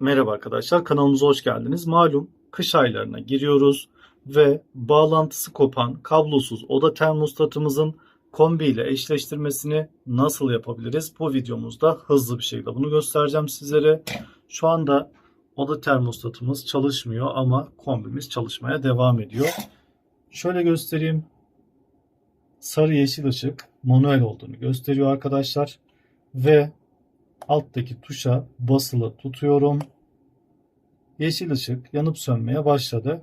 Merhaba arkadaşlar, kanalımıza hoş geldiniz. Malum kış aylarına giriyoruz ve bağlantısı kopan kablosuz oda termostatımızın kombi ile eşleştirmesini nasıl yapabiliriz? Bu videomuzda hızlı bir şekilde bunu göstereceğim sizlere. Şu anda oda termostatımız çalışmıyor ama kombimiz çalışmaya devam ediyor. Şöyle göstereyim. Sarı yeşil ışık manuel olduğunu gösteriyor arkadaşlar. Ve alttaki tuşa basılı tutuyorum. Yeşil ışık yanıp sönmeye başladı.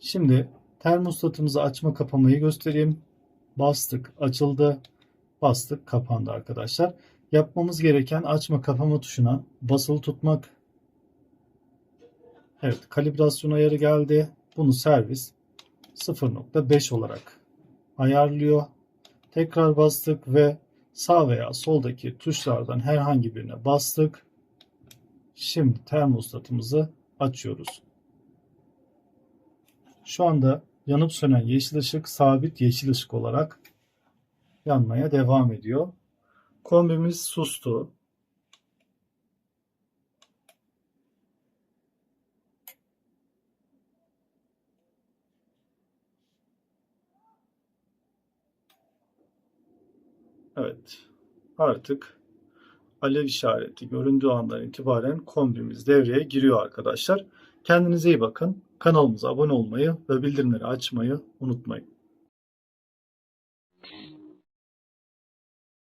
Şimdi termostatımızı açma kapamayı göstereyim. Bastık açıldı. Bastık kapandı arkadaşlar. Yapmamız gereken açma kapama tuşuna basılı tutmak. Evet kalibrasyon ayarı geldi. Bunu servis 0.5 olarak ayarlıyor. Tekrar bastık ve sağ veya soldaki tuşlardan herhangi birine bastık. Şimdi termostatımızı açıyoruz. Şu anda yanıp sönen yeşil ışık sabit yeşil ışık olarak yanmaya devam ediyor. Kombimiz sustu. Evet. Artık alev işareti göründüğü andan itibaren kombimiz devreye giriyor arkadaşlar. Kendinize iyi bakın. Kanalımıza abone olmayı ve bildirimleri açmayı unutmayın.